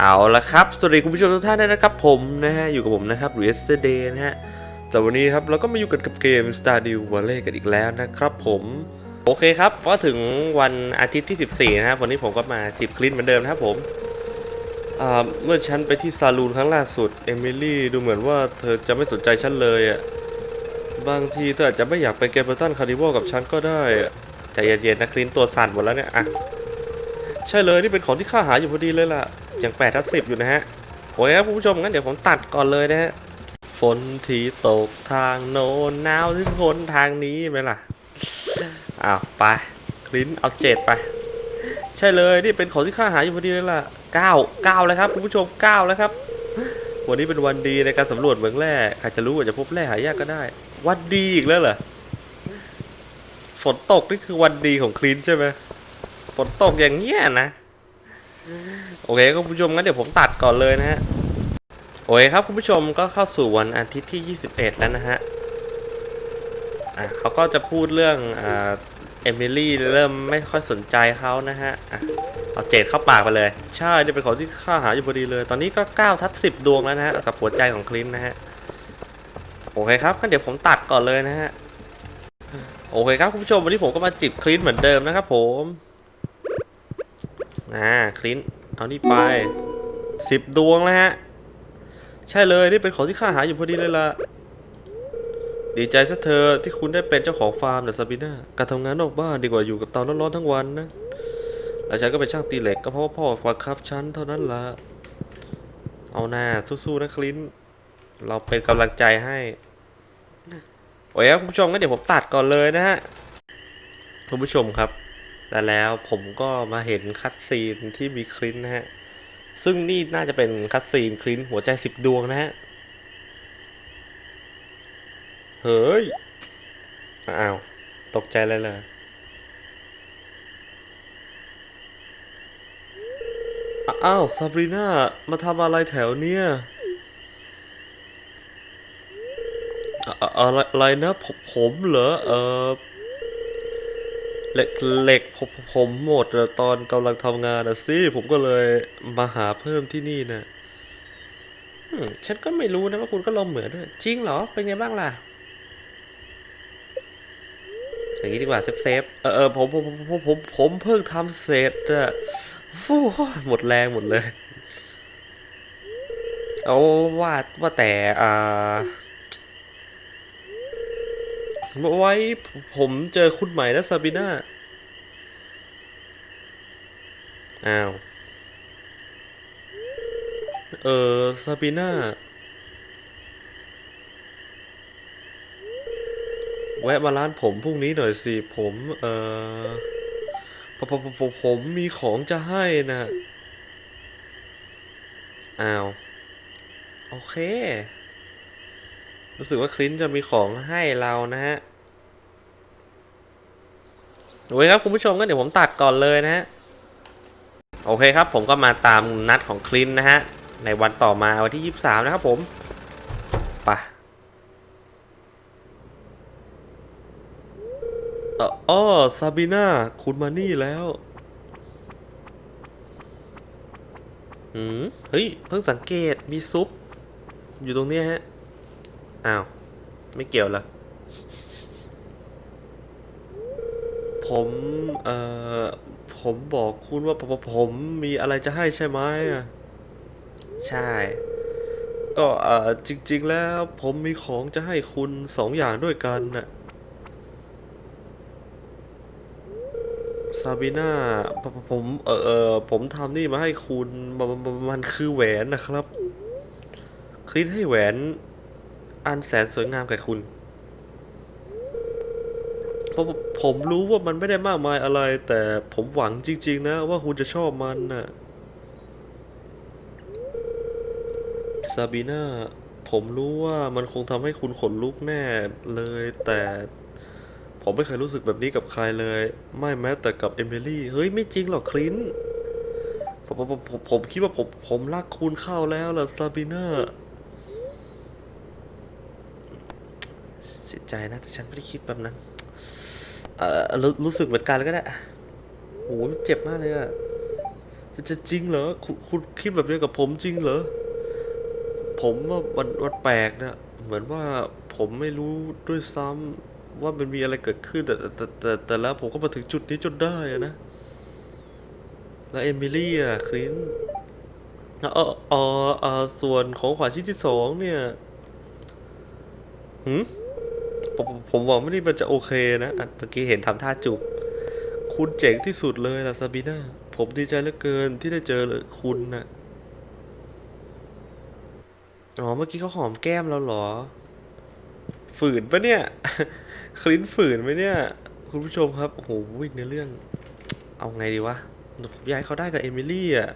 เอาละครับ สวัสดีคุณผู้ชมทุกท่านด้วยนะครับผมนะฮะ อยู่กับผมนะครับ Yesterday นะฮะ แต่วันนี้ครับเราก็มาอยู่กันกับเกม Stardew Valley กันอีกแล้วนะครับผม โอเคครับ ก็ถึงวันอาทิตย์ที่ 14 นะครับ วันนี้ผมก็มาจีบคลินเหมือนเดิมนะครับผมเมื่อฉันไปที่ซาลูนครั้งล่าสุด เอมิลี่ดูเหมือนว่าเธอจะไม่สนใจฉันเลยอะ บางทีเธออาจจะไม่อยากไปเกมเบอร์ตันคาร์นิวัลกับฉันก็ได้อะใจเย็นๆนะคลินตัวสั่นหมดแล้วเนี่ยอะใช่เลยนี่เป็นของที่ข้าหาอยู่พอดีเลยล่ะ ย่างแปดทับสิบอยู่นะฮะโอเคครับคุณผู้ชมงั้นเดี๋ยวผมตัดก่อนเลยนะฮะฝนที่ตกทางโน้นหนาวที่พ้นทางนี้ไหมล่ะอ้าวไปคลินเอาเจ็ดไป ใช่เลยนี่เป็นของที่ข้าหาอยู่พอดีเลยล่ะเก้าเก้าเลยครับคุณผู้ชมเก้าแล้วครับ วันนี้เป็นวันดีในการสำรวจเมืองแร่ใครจะรู้อาจจะพบแร่หายากก็ได้ วันดีอีกแล้วเหรอฝนตกนี่คือวันดีของคลินใช่ไหมฝนตกอย่างเงี้ยนะ โอเคครับคุณผู้ชมงั้นเดี๋ยวผมตัดก่อนเลยนะฮะโอเคครับคุณผู้ชมก็เข้าสู่วันอาทิตย์ที่ 21 แล้วนะฮะอะเขาก็จะพูดเรื่องอ่าเอมิลี่เริ่มไม่ค่อยสนใจเขานะฮะอะเอาเจดเข้าปากไปเลย ใช่นี่เป็นของที่ข้าหาอยู่พอดีเลย ตอนนี้ก็9ทับ10 ดวงแล้วนะฮะกับหัวใจของคลินนะฮะโอเคครับงั้นเดี๋ยวผมตัดก่อนเลยนะฮะโอเคครับคุณผู้ชมวันนี้ผมก็มาจีบคลินเหมือนเดิมนะครับผม อ่าคลินเอานี่ไปสิบดวงแล้วฮะ ใช่เลยนี่เป็นของที่ข้าหาอยู่พอดีเลยล่ะ ดีใจซะเธอที่คุณได้เป็นเจ้าของฟาร์มนะซาบิน่าการทำงานนอกบ้านดีกว่าอยู่กับเตาร้อนๆทั้งวันนะแล้วฉันก็เป็นช่างตีเหล็กก็เพราะว่าพ่อบังคับฉันเท่านั้นละเอาหน้าสู้ๆนะคลินเราเป็นกำลังใจให้โอ้ยครับคุณผู้ชมงั้นเดี๋ยวผมตัดก่อนเลยนะฮะคุณผู้ชมครับ และแล้วผมก็มาเห็นคัดซีนที่มีคลินนะฮะ ซึ่งนี่น่าจะเป็นคัดซีนคลินหัวใจสิบดวงนะฮะ เฮ้ย อ้าว ตกใจเลยเลยอ้าวซาบรีน่ามาทำอะไรแถวเนี้ยอะไรนะผมเหรอ เออ เหล็กเหล็กผมผมหมดอะตอนกำลังทำงานอะสิผมก็เลยมาหาเพิ่มที่นี่นะอืมฉันก็ไม่รู้นะว่าคุณก็ลมเหมือนด้วย จริงเหรอ เป็นไงบ้างล่ะ อย่างนี้ดีกว่าเซฟเซฟเออเออผมผมผมผมผมผมเพิ่งทำเสร็จอะฟูหมดแรงหมดเลย เอาว่าว่าแต่อ่า ไว้ผมเจอคุณใหม่นะซาบิน่า อ้าว เออซาบิน่า แวะมาร้านผมพรุ่งนี้หน่อยสิ ผม เออผมผมผมผมมีของจะให้นะอ้าว โอเค รู้สึกว่าคลินจะมีของให้เรานะฮะโอเคครับคุณผู้ชมก็เดี๋ยวผมตัดก่อนเลยนะฮะ โอเคครับผมก็มาตามนัดของคลินนะฮะ ในวันต่อมาวันที่ 23 นะครับผมปเอ่ออ้อซาบิน่าคุณมานี่แล้วอืมเฮ้ย เพิ่งสังเกตมีซุป อยู่ตรงนี้ฮะ อ้าว ไม่เกี่ยวละผมเอ่อผมบอกคุณว่าผมผมมีอะไรจะให้ใช่ไหมอะใช่ ก็เอ่อจริง ๆ แล้วผมมีของจะให้คุณสองอย่างด้วยกันน่ะซาบิน่าผมผมเออเออผมทำนี่มาให้คุณมันมันมันคือแหวนนะครับ คลิปให้แหวน อันแสนสวยงามแก่คุณเพราะผมรู้ว่ามันไม่ได้มากมายอะไร แต่ผมหวังจริง ๆ นะ ว่าคุณจะชอบมันน่ะซาบีน่าผมรู้ว่ามันคงทำให้คุณขนลุกแน่เลย แต่ผมไม่เคยรู้สึกแบบนี้กับใครเลย ไม่แม้แต่กับเอมิลี่ เฮ้ย ไม่จริงหรอกคลินผมผมผมผมคิดว่าผมผมรักคุณเข้าแล้วล่ะซาบีน่า เสียใจนะ แต่ฉันไม่ได้คิดแบบนั้น เออรู้รู้สึกเหมือนกันก็ได้โหมันเจ็บมากเลยอะจะจะจริงเหรอคุณคุณคิดแบบนี้กับผมจริงเหรอ ผมว่าวันวันแปลกนะ เหมือนว่าผมไม่รู้ด้วยซ้ำว่ามันมีอะไรเกิดขึ้น แต่แต่แต่แต่แล้วผมก็มาถึงจุดนี้จนได้อะนะ แล้วเอมิลี่อะคลินออเออเออส่วนของขวัญชิ้นที่สองเนี่ยหืม ผมผมผมหวังว่านี่มันจะโอเคนะอะเมื่อกี้เห็นทำท่าจูบคุณเจ๋งที่สุดเลยล่ะซาบีนาผมดีใจเหลือเกินที่ได้เจอเลยคุณนะอ๋อเมื่อกี้เขาหอมแก้มเราเหรอ ฝืนปะเนี่ย คลินฝืนไหมเนี่ย คุณผู้ชมครับโอ้โหในอเรื่อง เอาไงดีวะผมอยากให้เขาได้กับเอมิลี่อะ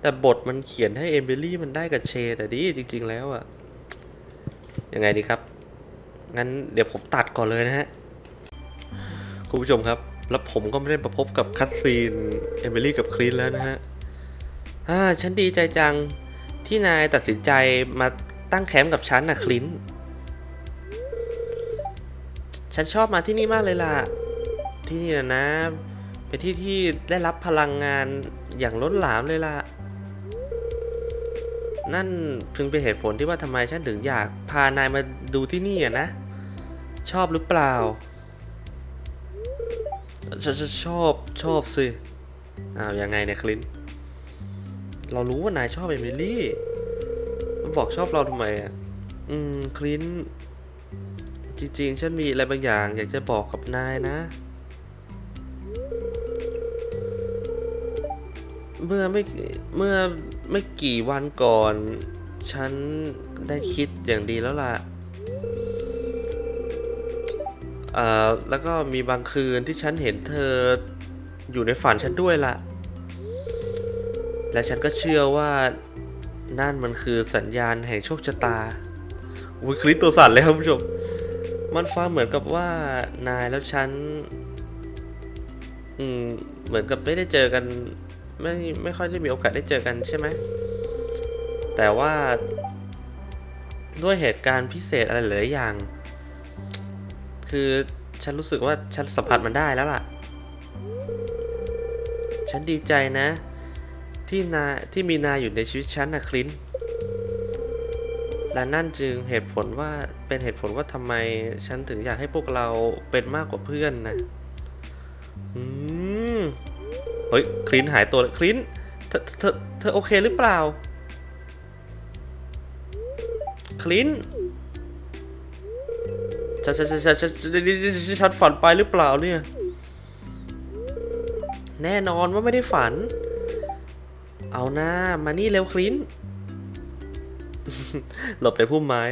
แต่บทมันเขียนให้เอมิลี่มันได้กับเชดแต่ดีจริง ๆ แล้วอะยังไงดีครับ งั้นเดี๋ยวผมตัดก่อนเลยนะฮะ คุณผู้ชมครับ แล้วผมก็ไม่ได้ประพบกับคัตซีนเอมิลี่กับคลินแล้วนะฮะอ่าฉันดีใจจังที่นายตัดสินใจมาตั้งแคมป์กับฉันนะคลินฉันชอบมาที่นี่มากเลยล่ะ ที่นี่นะนะเป็นที่ที่ได้รับพลังงานอย่างล้นหลามเลยล่ะ นั่นพึงเป็นเหตุผลที่ว่าทำไมฉันถึงอยากพานายมาดูที่นี่อะนะ ชอบหรือเปล่าชชชอบชอบสิ อ้าวยังไงเนี่ยคลินเรารู้ว่านายชอบเอมิลี่มันบอกชอบเราทำไมอะ อืมคลินจริงๆ ฉันมีอะไรบางอย่าง อยากจะบอกกับนายนะ เมื่อไม่เมื่อไม่กี่วันก่อน ฉันได้คิดอย่างดีแล้วล่ะ แล้วก็มีบางคืนที่ฉันเห็นเธออยู่ในฝันฉันด้วยล่ะ และฉันก็เชื่อว่านั่นมันคือสัญญาณแห่งโชคชะตาอุ้ยคลิปตัวสั่นเลยครับผู้ชม มันฟังเหมือนกับว่านายแล้วฉัน อืม เหมือนกับไม่ได้เจอกัน ไม่ไม่ค่อยได้มีโอกาสได้เจอกันใช่ไหม แต่ว่าด้วยเหตุการณ์พิเศษอะไรหลายอย่าง คือฉันรู้สึกว่าฉันสัมผัสมันได้แล้วล่ะ ฉันดีใจนะ ที่นาที่มีนาอยู่ในชีวิตฉันนะคลินและนั่นจึงเหตุผลว่าเป็นเหตุผลว่าทำไมฉันถึงอยากให้พวกเราเป็นมากกว่าเพื่อนนะอืมเฮ้ยคลินหายตัวเลยคลินเธอเธอเธอโอเคหรือเปล่า คลิน ต์ฉันฉันฉันฉันฉันฉันฉันฝันไปหรือเปล่าเนี่ย แน่นอนว่าไม่ได้ฝัน เอาหน้ามานี่เร็วคลินหลบในพุ่มไม้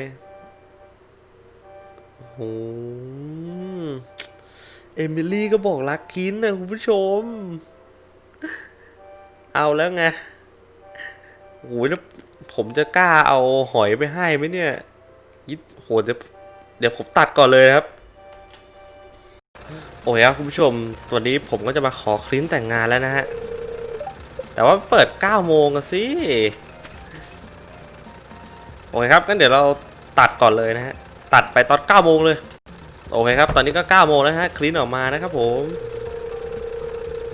โอ้เอมิลี่ก็บอกรักคินนะคุณผู้ชม เอาแล้วไงโอ้ยแล้วผมจะกล้าเอาหอยไปให้ไหมเนี่ยยิดโหเดี๋ยว เดี๋ยวผมตัดก่อนเลยครับ โอเคครับคุณผู้ชมตัวนี้ผมก็จะมาขอคลินแต่งงานแล้วนะฮะ แต่ว่าเปิด 9 โมงสิ โอเคครับงั้นเดี๋ยวเราตัดก่อนเลยนะฮะ ตัดไปตอน 9 โมงเลย โอเคครับ ตอนนี้ก็ 9 โมงแล้วฮะ คลีนออกมานะครับผม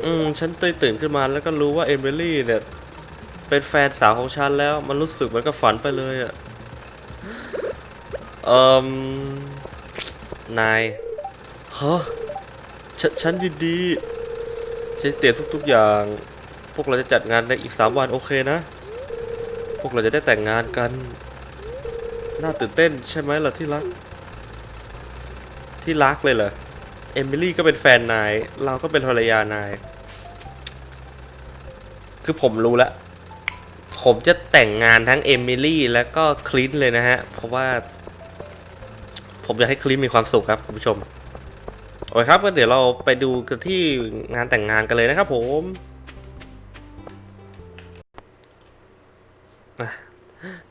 อืม ฉันตื่นตื่นขึ้นมาแล้วก็รู้ว่าเอมิลี่เนี่ย เป็นแฟนสาวของฉันแล้ว มันรู้สึกเหมือนกับฝันไปเลยอะ เอ่มนายฮะฉฉันยินดีฉันเตรียมทุก ๆอย่าง พวกเราจะจัดงานในอีก 3 วันโอเคนะ พวกเราจะได้แต่งงานกัน น่าตื่นเต้นใช่ไหมล่ะที่รัก ที่รักเลยเหรอ เอมิลี่ก็เป็นแฟนนาย เราก็เป็นภรรยานาย คือผมรู้แล้ว ผมจะแต่งงานทั้งเอมิลี่และก็คลินต์เลยนะฮะ เพราะว่า ผมอยากให้คลินต์มีความสุขครับคุณผู้ชมโอเคครับก็เดี๋ยวเราไปดูกันที่งานแต่งงานกันเลยนะครับ ผม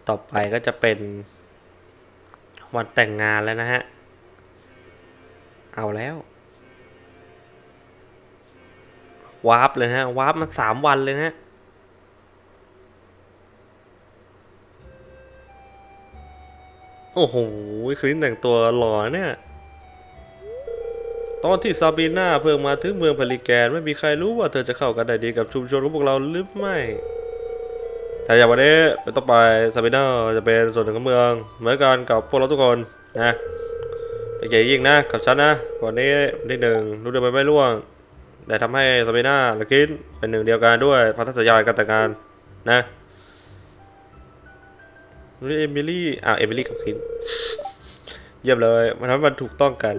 ต่อไปก็จะเป็น วันแต่งงานแล้วนะฮะ เอาแล้ววาร์ปเลยนะฮะวาร์ปมาสามวันเลยนะ โอ้โห คลินแต่งตัวหล่อเนี่ย ตอนที่ซาบีนาเพิ่งมาถึงเมืองพาริแกน ไม่มีใครรู้ว่าเธอจะเข้ากันได้ดีกับชุมชนของพวกเราหรือไม่แต่อย่างวันนี้เป็นต้นไปซาบีนาจะเป็นส่วนหนึ่งของเมือง เหมือนกันกับพวกเราทุกคนนะเป็นใหญ่ยิ่งนะกับฉันนะวันนี้วันที่หนึ่งรู้เดินไปไม่ร่วง แต่ทำให้ซาบีนาและคิดเป็นหนึ่งเดียวกันด้วยพันธสัญญาการแต่งงานนะ เอมิลี่อ่าเอมิลี่กับคิดเยี่ยมเลยมันทำให้มันถูกต้องกัน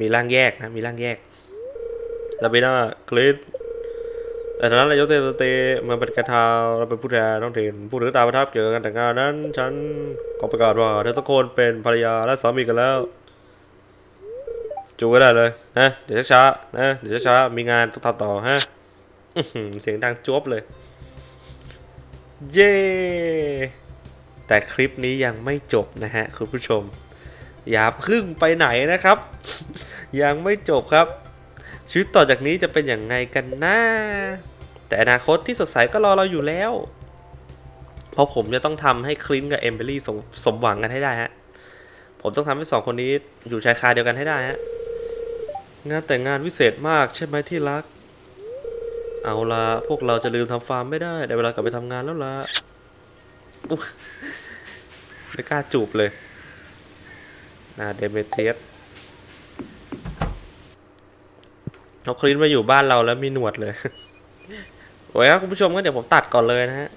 มีร่างแยกนะ มีร่างแยกซาบีนาคลิสแต่ตอนนั้นนายกเทพสเตย์มาเป็นกระทาเราเป็นผู้แทนท้องถิ่นผู้ถือตาประทับเกี่ยวกับการแต่งงานนั้น ฉันขอประกาศว่าเธอทุกคนเป็นภรรยาและสามีกันแล้ว จูก็ได้เลยนะเดี๋ยวช้าๆนะเดี๋ยวช้าๆมีงานต้องทำต่อฮะเสียงดังจวบเลย เย้ แต่คลิปนี้ยังไม่จบนะฮะคุณผู้ชม อย่าพึ่งไปไหนนะครับ ยังไม่จบครับ ชีวิตต่อจากนี้จะเป็นอย่างไงกันนะแต่อนาคตที่สดใสก็รอเราอยู่แล้ว เพราะผมจะต้องทำให้คลินกับเอมเบอรี่สมสมหวังกันให้ได้ฮะผมต้องทำให้สองคนนี้อยู่ชายคาเดียวกันให้ได้ฮะงานแต่งงานวิเศษมากใช่ไหมที่รัก เอาละพวกเราจะลืมทำฟาร์มไม่ได้ได้เวลากลับไปทำงานแล้วล่ะ ไม่กล้าจูบเลยนาเดเมเทียสเอาคลินมาอยู่บ้านเราแล้วมีหนวดเลย โอ้ยครับคุณผู้ชมก็เดี๋ยวผมตัดก่อนเลยนะฮะ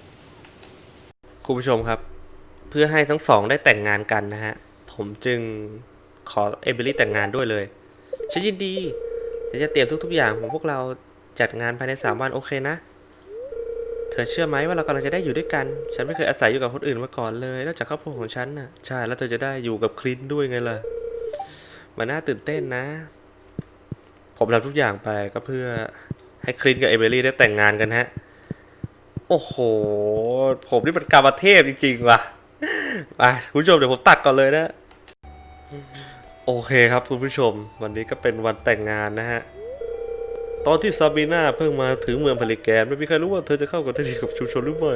คุณผู้ชมครับ เพื่อให้ทั้งสองได้แต่งงานกันนะฮะ ผมจึงขอเอเบอรี่แต่งงานด้วยเลยฉันยินดีฉันจะเตรียมทุกๆอย่างของพวกเราจัดงานภายในสามวันโอเคนะ เธอเชื่อไหมว่าเรากำลังจะได้อยู่ด้วยกัน ฉันไม่เคยอาศัยอยู่กับคนอื่นมาก่อนเลยนอกจากครอบครัวของฉันน่ะ ใช่ แล้วเธอจะได้อยู่กับคลินด้วยไงล่ะ มันน่าตื่นเต้นนะ ผมทำทุกอย่างไปก็เพื่อให้คลินกับเอเบอรี่ได้แต่งงานกันฮะ โอ้โห ผมนี่มันกามเทพจริงๆว่ะไปคุณผู้ชมเดี๋ยวผมตัดก่อนเลยนะ โอเคครับคุณผู้ชม วันนี้ก็เป็นวันแต่งงานนะฮะ ตอนที่ซาบีนาเพิ่งมาถึงเมืองพาริแกนไม่มีใครรู้ว่าเธอจะเข้ากันได้ดีกับชุมชนหรือไม่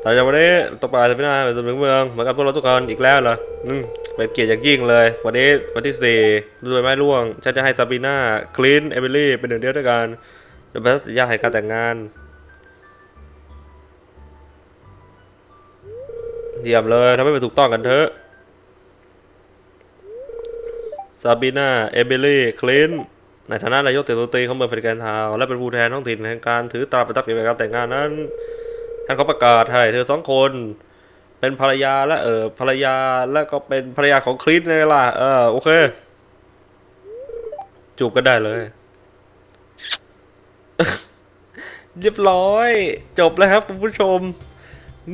แต่จากวันนี้ตกปลาซาบีนาเป็นส่วนหนึ่งเมืองเหมือนกับพวกเราทุกคนอีกแล้วเหรออืมเป็นเกียรติอย่างยิ่งเลย วันนี้วันที่สี่ดูใบไม้ร่วงฉันจะให้ซาบีนาคลินเอมิลี่เป็นหนึ่งเดียวด้วยกันโดยเป็นสัญญาให้การแต่งงานเยี่ยมเลยทำให้มันถูกต้องกันเถอะซาบีนาเอเบลี่คลิน ในฐานะนายกเตะตัวตีของเมืองเฟรกันทาวและเป็นผู้แทนท้องถิ่นแห่งการถือตราประทับเกี่ยวกับการแต่งงานนั้นท่านเขาประกาศให้เธอสองคน เป็นภรรยาและเออภรรยาและก็เป็นภรรยาของคลินไงล่ะเออโอเค จูบกันได้เลย เรียบร้อย จบแล้วครับคุณผู้ชม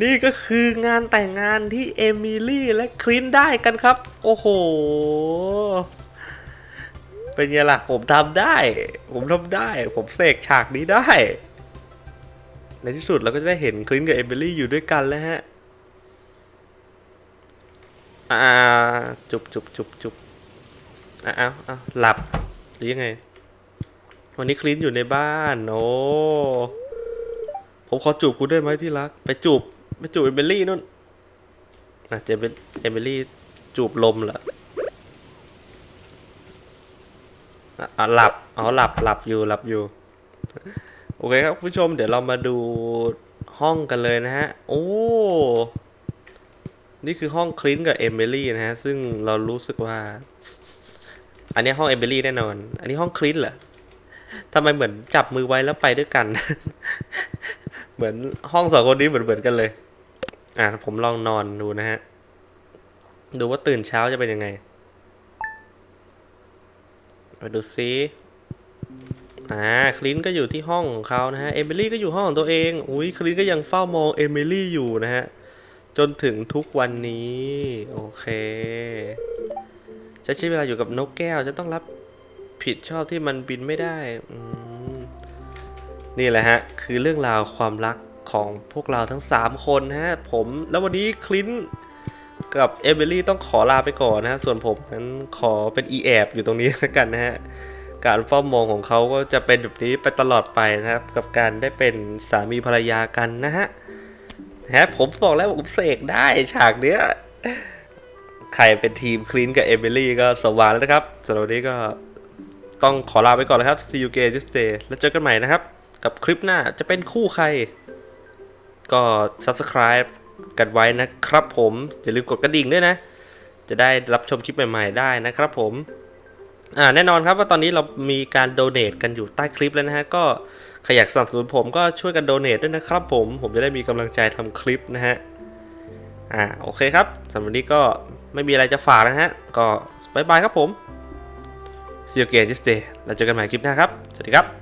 นี่ก็คืองานแต่งงานที่เอมิลี่และคลินได้กันครับ โอ้โห เป็นไงล่ะ ผมทำได้ ผมทำได้ ผมเสกฉากนี้ได้ ในที่สุดเราก็จะได้เห็นคลินกับเอมิลี่อยู่ด้วยกันแล้วฮะ อ่า จุบจุบจุบจุบอะเอาเอาหลับ หรือยังไง วันนี้คลินอยู่ในบ้าน โอ้ ผมขอจูบคุณได้ไหมที่รัก ไปจูบ ไปจูบเอมิลี่นู่นนะเจเป็นเอมิลี่จูบลมเหรอ อะอะหลับอ๋อหลับหลับอยู่หลับอยู่ โอเคครับคุณผู้ชม เดี๋ยวเรามาดูห้องกันเลยนะฮะ โอ้ นี่คือห้องคลินกับเอมิลี่นะฮะ ซึ่งเรารู้สึกว่า อันนี้ห้องเอมิลี่แน่นอน อันนี้ห้องคลินเหรอทำไมเหมือนจับมือไว้แล้วไปด้วยกัน เหมือนห้องสองคนนี้เหมือนเหมือนกันเลย อ่าผมลองนอนดูนะฮะ ดูว่าตื่นเช้าจะเป็นยังไง มาดูซิอ่าคลินก็อยู่ที่ห้องของเขานะฮะเอมิลี่ก็อยู่ห้องของตัวเองอุ้ยคลินก็ยังเฝ้ามองเอมิลี่อยู่นะฮะจนถึงทุกวันนี้โอเคฉันใช้เวลาอยู่กับนกแก้วจะต้องรับผิดชอบที่มันบินไม่ได้อืมนี่แหละฮะคือเรื่องราวความรักของพวกเราทั้ง 3 คนนะฮะผมแล้ววันนี้คลินต กับเอเบอรี่ต้องขอลาไปก่อนนะฮะ ส่วนผมนั้นขอเป็นอีแอบอยู่ตรงนี้แล้วกันนะฮะ การเฝ้ามองของเขาก็จะเป็นแบบนี้ไปตลอดไปนะครับ กับการได้เป็นสามีภรรยากันนะฮะฮะผมบอกแล้วว่าผมเสกได้ฉากเนี้ย ใครเป็นทีมคลินกับเอเบอรี่ก็สว่างแล้วนะครับสำหรับวันนี้ก็ต้องขอลาไปก่อนนะครับ see you again Tuesday แล้วเจอกันใหม่นะครับ กับคลิปหน้าจะเป็นคู่ใคร ก็ subscribe กันไว้นะครับผมอย่าลืมกดกระดิ่งด้วยนะ จะได้รับชมคลิปใหม่ๆได้นะครับผมอ่าแน่นอนครับว่าตอนนี้เรามีการโดเน a t กันอยู่ใต้คลิปแล้วนะฮะก็ใครอยากสนับสนุนผมก็ช่วยกันโดเน a ด้วยนะครับผมผมจะได้มีกำลังใจทำคลิปนะฮะอ่าโอเคครับสำหรับวันนี้ก็ไม่มีอะไรจะฝากนะฮะ ก็บายบายครับผม See you again this day แล้วเจอกันใหม่คลิปหน้าครับ สวัสดีครับ